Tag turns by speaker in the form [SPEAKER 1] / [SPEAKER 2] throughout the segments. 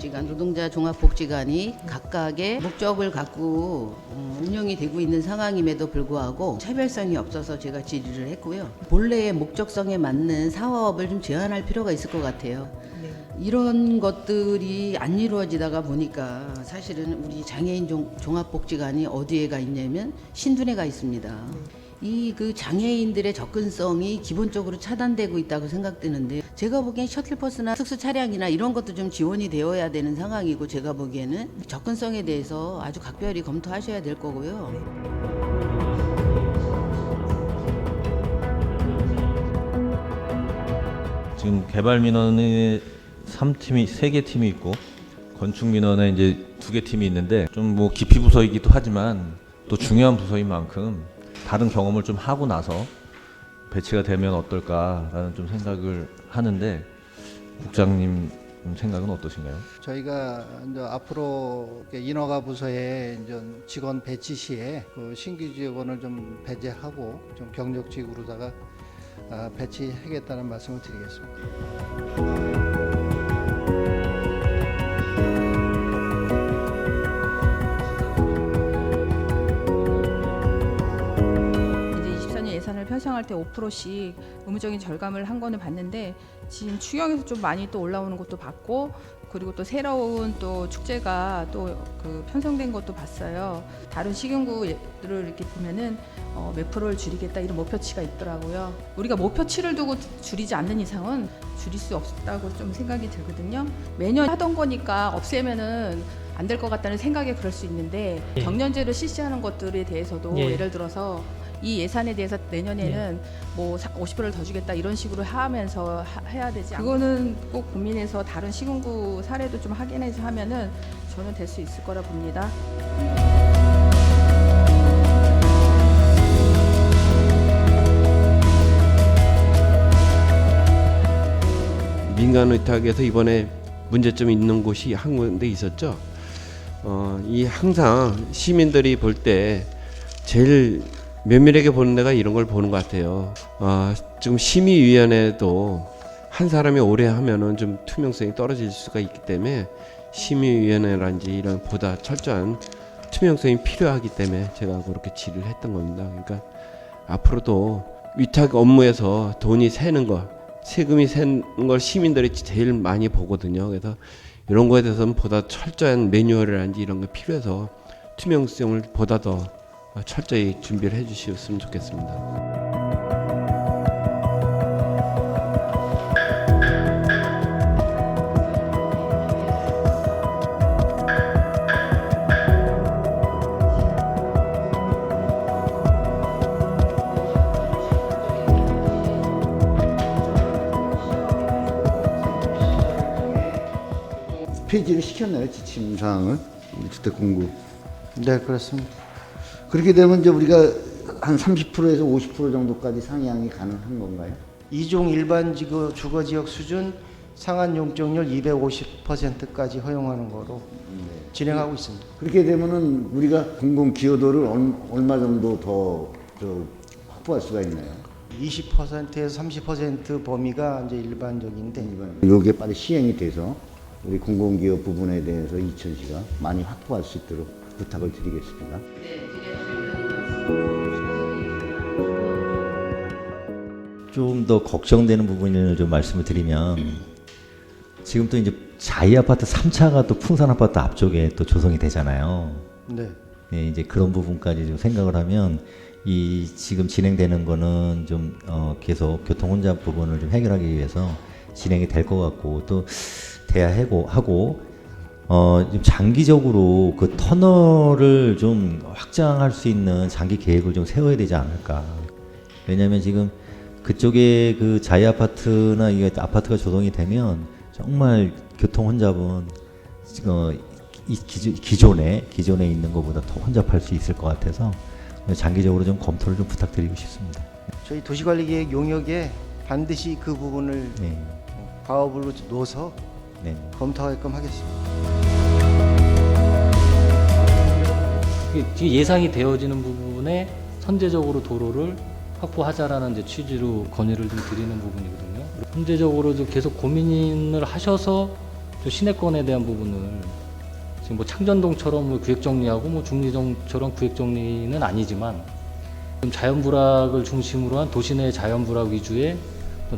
[SPEAKER 1] 교통혼자 종합복지관이 각각의 목적을 갖고 음, 운영이 되고 있는 상황임에도 불구하고 차별성이 없어서 제가 질의를 했고요. 본래의 목적성에 맞는 사업을 좀 제한할 필요가 있을 것 같아요. 이런 것들이 안 이루어지다가 보니까 사실은 우리 장애인 종- 종합복지관이 어디에 가 있냐면 신둔에 가 있습니다. 이 그 장애인들의 접근성이 기본적으로 차단되고 있다고 생각되는데 제가 보기엔 셔틀버스나 특수 차량이나 이런 것도 좀 지원이 되어야 되는 상황이고 제가 보기에는 접근성에 대해서 아주 각별히 검토하셔야 될 거고요.
[SPEAKER 2] 지금 개발 민원에 3팀이 3개 팀이 있고 건축 민원에 이제 두 개 팀이 있는데 좀뭐 깊이 부서이기도 하지만 또 중요한 부서인 만큼 다른 경험을 좀 하고 나서 배치가 되면 어떨까라는 좀 생각을 하는데 국장님 생각은 어떠신가요?
[SPEAKER 3] 저희가 이제 앞으로 인허가 부서에 이제 직원 배치 시에 그 신규 직원을 좀 배제하고 좀 경력직으로다가 아, 배치하겠다는 말씀을 드리겠습니다.
[SPEAKER 4] 편성할 때 5%씩 의무적인 절감을 한 거는 봤는데 지금 추경에서 좀 많이 또 올라오는 것도 봤고 그리고 또 새로운 또 축제가 또 그 편성된 것도 봤어요. 다른 시군구를 이렇게 보면은 어, 몇 프로를 줄이겠다 이런 목표치가 있더라고요. 우리가 목표치를 두고 줄이지 않는 이상은 줄일 수 없다고 좀 생각이 들거든요. 매년 하던 거니까 없애면은 안 될 것 같다는 생각에 그럴 수 있는데
[SPEAKER 5] 예.
[SPEAKER 4] 경년제로 실시하는 것들에 대해서도
[SPEAKER 5] 예.
[SPEAKER 4] 예를 들어서 이 예산에 대해서 내년에는 뭐 50%를 더 주겠다 이런 식으로 하면서 하- 해야 되지 않 그거는 꼭 고민해서 다른 시군구 사례도 좀 확인해서 하면은 저는 될 수 있을 거라 봅니다.
[SPEAKER 6] 민간 의탁에서 이번에 문제점이 있는 곳이 한 군데 있었죠. 어, 이 항상 시민들이 볼 때 제일 면밀하게 보는 데가 이런 걸 보는 것 같아요. 어, 지금 심의위원회도 한 사람이 오래 하면은 좀 투명성이 떨어질 수가 있기 때문에 심의위원회란지 이런 보다 철저한 투명성이 필요하기 때문에 제가 그렇게 질의를 했던 겁니다. 그러니까 앞으로도 위탁 업무에서 돈이 새는 거, 세금이 새는 걸 시민들이 제일 많이 보거든요. 그래서 이런 거에 대해서는 보다 철저한 매뉴얼이라든지 이런 거 필요해서 투명성을 보다 더 철저히 준비를 해주셨으면 좋겠습니다.
[SPEAKER 7] 폐지를 시켰나요 지침 사항을 우리 주택 공급
[SPEAKER 3] 네, 그렇습니다.
[SPEAKER 7] 그렇게 되면 이제 우리가 한 30%에서 50% 정도까지 상향이 가능한 건가요?
[SPEAKER 8] 이종 일반 지구 주거 지역 수준 상한 용적률 250%까지 허용하는 거로 진행하고 있습니다.
[SPEAKER 7] 그렇게 되면은 우리가 공공 기여도를 얼- 얼마 정도 더 저, 확보할 수가 있나요?
[SPEAKER 8] 20%에서 30% 범위가 이제 일반적인데
[SPEAKER 7] 이게 빨리 시행이 돼서 우리 공공기업 부분에 대해서 이천시가 많이 확보할 수 있도록 부탁을 드리겠습니다.
[SPEAKER 9] 좀 더 걱정되는 부분을 좀 말씀을 드리면 지금 또 이제 자이 아파트 3차가 또 풍산 아파트 앞쪽에 또 조성이 되잖아요.
[SPEAKER 8] 네.
[SPEAKER 9] 예, 이제 그런 부분까지 좀 생각을 하면 이 지금 진행되는 거는 좀 어, 계속 교통 혼잡 부분을 좀 해결하기 위해서 진행이 될 것 같고 또 대야하고 하고 어, 좀 장기적으로 그 터널을 좀 확장할 수 있는 장기 계획을 좀 세워야 되지 않을까. 왜냐하면 지금 그쪽에 그 자이 아파트나 이 아파트가 조성이 되면 정말 교통 혼잡은 어, 이 기존, 기존에 기존에 있는 것보다 더 혼잡할 수 있을 것 같아서 장기적으로 좀 검토를 좀 부탁드리고 싶습니다.
[SPEAKER 8] 저희 도시관리계획 용역에 반드시 그 부분을
[SPEAKER 9] 네,
[SPEAKER 8] 가업으로 넣어서
[SPEAKER 9] 네.
[SPEAKER 8] 검토하게끔 하겠습니다.
[SPEAKER 5] 예상이 되어지는 부분에 선제적으로 도로를 확보하자라는 이제 취지로 건의를 좀 드리는 부분이거든요. 현재적으로 좀 계속 고민을 하셔서 또 시내권에 대한 부분을 지금 뭐 창전동처럼 뭐 구역 정리하고 뭐 중리동처럼 구역 정리는 아니지만 좀 자연 불악을 중심으로 한 도시 내 자연 불악 위주의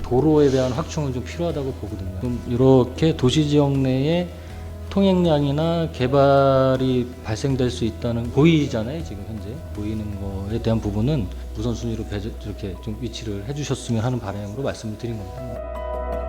[SPEAKER 5] 도로에 대한 확충은 좀 필요하다고 보거든요. 좀 이렇게 도시 지역 내에 통행량이나 개발이 발생될 수 있다는 보이잖아요 지금 현재 보이는 거에 대한 부분은 우선순위로 배제- 이렇게 좀 위치를 해주셨으면 하는 바람으로 말씀을 드린 겁니다.